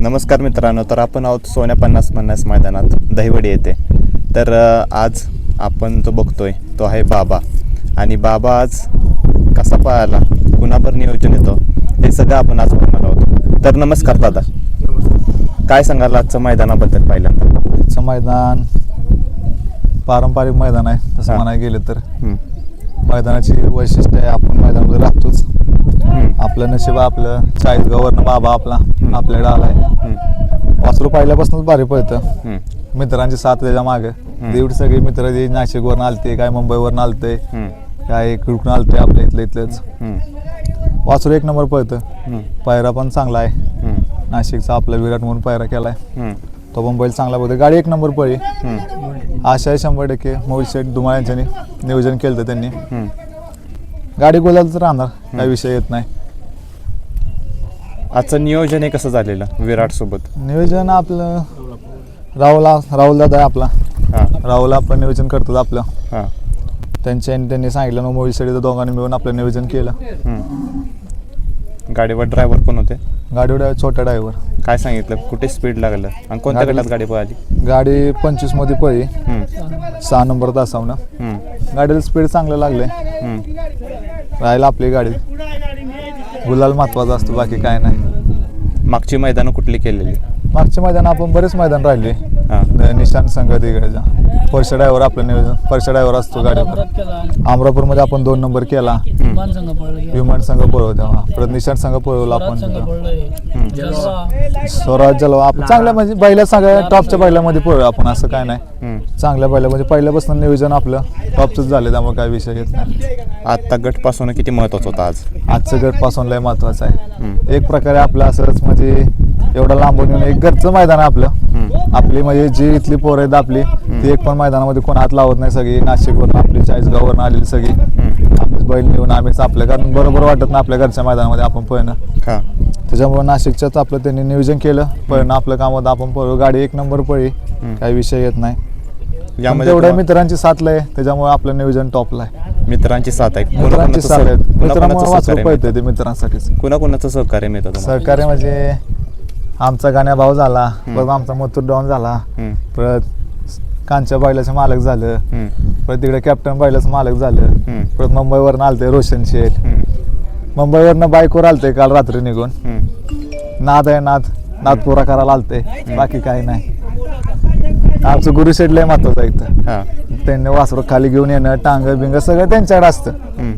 नमस्कार मित्रांनो तर आपण आहोत सोन्या पन्नास पन्नास मैदानात दहिवडी येथे. तर आज आपण जो बघतोय तो आहे बाबा. आणि बाबा आज कसा पळाला? कुणावर नियोजन येतो? हे सगळं आपण आज बघणार आहोत. तर नमस्कार दादा. काय सांगाल आजचं मैदानाबद्दल पहिल्यांदा? इथचं मैदान पारंपरिक मैदान आहे तसं. म्हणायला गेलं तर. मैदानाची वैशिष्ट्य आहे आपण मैदानामध्ये राहतोच. आपलं नशीब आपलं. चाळीसगाववरनं बाबा आपला. आपल्याकडे आलाय. वासरू पहिल्यापासूनच भारी पळतं. मित्रांची साथ त्याच्यामागे. एवढी सगळी मित्र जे नाशिकवरनं आलते काय मुंबईवरनं आलते काय कुठून आलते आपल्या इथलं इथलंच. वासरू एक नंबर पळतं. पायरा पण चांगला आहे. नाशिकचा आपला विराट म्हणून पायरा केलाय. तो पण बैल चांगला पळतो. गाडी एक नंबर पळी. आशा आहे शंभर टक्के मोहित शेठ धुमाळ यांच्यानी नियोजन केलं त्यांनी. गाडी गोलाच राहणार काही विषय येत नाही. आजचं नियोजन हे कसं झालेलं विराट सोबत? नियोजन आपलं राहुला राहुल दादा आहे आपला. हां. राहुल आपलं नियोजन करतात आपलं. हां. त्यांच्या त्यांनी सांगितलं ना मोहित शेठ दोघांनी मिळून आपलं नियोजन केलं. हम्म. गाडीवर ड्रायव्हर कोण होते? गाडी छोटा ड्रायव्हर काय सांगितलं? कुठे स्पीड लागलं? आणि कोणत्या गाडी- गटात गाडी पळाली? गाडी पंचवीसमध्ये पळी. हम्म, सहा नंबर तासावनं. हम्म, गाडीला स्पीड चांगलं लागले हम्म. राहिलं आपली गाडी. गुलाल महत्त्वाचा असतो बाकी काय नाही. मागची मैदानं कुठली केलेली? मागचे मैदान आपण बरेच मैदान राहिले. हां. निशान संघ तिकडचा. परशा ड्रायव्हर आपलं नियोजन परशा ड्रायव्हर असतो गाडीवर. अमरापूरमध्ये आपण दोन नंबर केला. विमान संघ पळवतो तेव्हा. परत निशाण संघ पळवला आपण. स्वराज जलवा. आपण चांगल्या म्हणजे बैला सगळ्या टॉपच्या बैलामध्ये पळू आपण असं काय नाही. चांगल्या बैला म्हणजे पहिल्यापासून नियोजन आपलं. टॉपचंच झालं त्यामुळे काय विषय येत नाही. आत्ता गटपासून किती महत्वाचं होतं आज? आजचं गटपासून लय महत्वाचं आहे. एक प्रकारे आपलं असंच म्हणजे एवढं लांबून येऊन एक घरचं मैदान आहे आपलं. आपली म्हणजे जी इथली पोरं आहेत आपली ती एक पण मैदानामध्ये कोण हात लावत नाही सगळी. नाशिकवरून आपली चाळीसगाववरून आलेली सगळी. आम्हीच बैल नेऊन आम्हीच आपल्या कारण बरोबर वाटत नाही आपल्या घरच्या मैदानामध्ये आपण पळणं. हां. त्याच्यामुळे नाशिकच्याच आपलं त्यांनी नियोजन केलं. पळणं आपलं काम होतं आपण पळू. गाडी एक नंबर पळी. काही विषय येत नाही. यामध्ये तेवढ्या तुम्हा- मित्रांची साथ लय त्याच्यामुळे आपलं नियोजन टॉपला आहे. मित्रांची साथ आहे. मित्रांची कुणाकुणाचं साथ आहे. मित्रांमुळे कुणाकुणाचं सहकार्य पळतंय ते मित्रांसाठीच. मिळतं? कुणाकुणाचं सहकार्य मिळतं तुम्हाला? सहकार्य म्हणजे आमचा गाण्या भाव झाला परत आमचा मथुर डॉन झाला हम्म, परत कांच्या बैलाचं मालक झालं हम्म, परत तिकडे कॅप्टन बैलाचं मालक झालं हम्म, परत मुंबईवरनं आलते रोशन शेठ. हम्म, मुंबईवरनं बाईकवर आलते काल रात्री निघून. हम्म. नाद आहे नाद. नाद पुरा करायला आलते बाकी काही नाही. आमचं गुरु शेठ लय महत्वाचं हां. त्यांनी वासरू खाली घेऊन येणं टांग बिंग सगळं त्यांच्याकडे असतं. हम्म,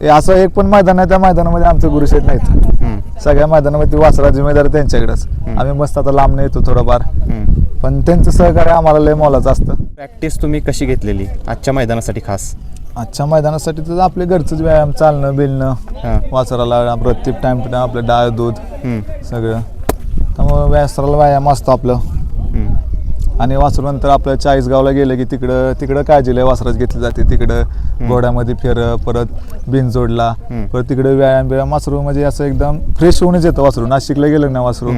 हे असं एक पण मैदान आहे त्या मैदानामध्ये आमचं गुरु शेठ नाहीत. हम्म, सगळ्या मैदानामध्ये वासरा जिम्मेदार त्यांच्याकडेच. आम्ही मस्त आता लांब येतो थोडंफार. हम्म. पण त्यांचं सहकार्य आम्हाला लय मोलाचं असतं. प्रॅक्टिस तुम्ही कशी घेतलेली आजच्या मैदानासाठी खास? आजच्या मैदानासाठी तर आपले घरचंच व्यायाम चालणं बिलणं वासराला प्रत्येक टाइम टू टाइम आपलं डाळ दूध हम्म, सगळं. त्यामुळं वासराला व्यायाम असतो आपलं. आणि वासरूनंतर आपलं चाळीसगावला गेलं की तिकडं तिकडं काळजी लय वासराच घेतली जाते. तिकडं घोड्यामध्ये फेर परत बिनजोडला. परत तिकडे व्यायाम बियाम. वासरू म्हणजे असं एकदम फ्रेश होऊनच येतं वासरू. नाशिकला गेलं ना वासरू.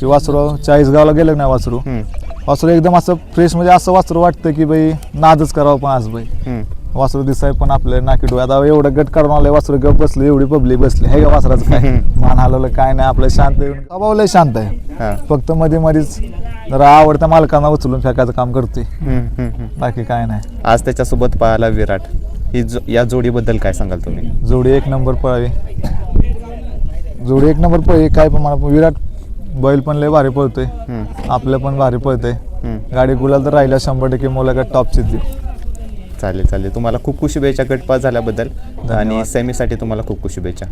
की वासरू चाळीसगावला गेलं ना वासरू? वासरू एकदम असं फ्रेश म्हणजे असं वासरू वाटतं की बाई नादच करावं पण आज बाई. वासरू दिसाय पण आपलं नाकी डोळे आता एवढं गट काढून आलं वासरू गप बसलं एवढी पब्लिक बसली. हे का वासराचं काय? मान हलवलं काय नाही आपलं शांत आहे. स्वभाव लय शांत आहे. फक्त मध्ये मध्येच जरा आवडत्या मालकांना उचलून फेकायचं काम करतोय. हम्म, हम्म, हम्म. बाकी काय नाही. आज त्याच्यासोबत पाहायला विराट. ही जो या जोडीबद्दल काय सांगाल तुम्ही? जोडी एक नंबर पळावी. जोडी एक नंबर पळी काय पण मला विराट बैल पण लय भारी पळतोय. हम्म, आपलं पण भारी पळतंय. हम्म. गाडी गुलाल तर राहिल्या शंभर टक्के मुलाखत टॉपची देऊ चालेल चालेल. तुम्हाला खूप खूप शुभेच्छा गटपास झाल्याबद्दल. आणि सेमीसाठी तुम्हाला खूप खूप शुभेच्छा.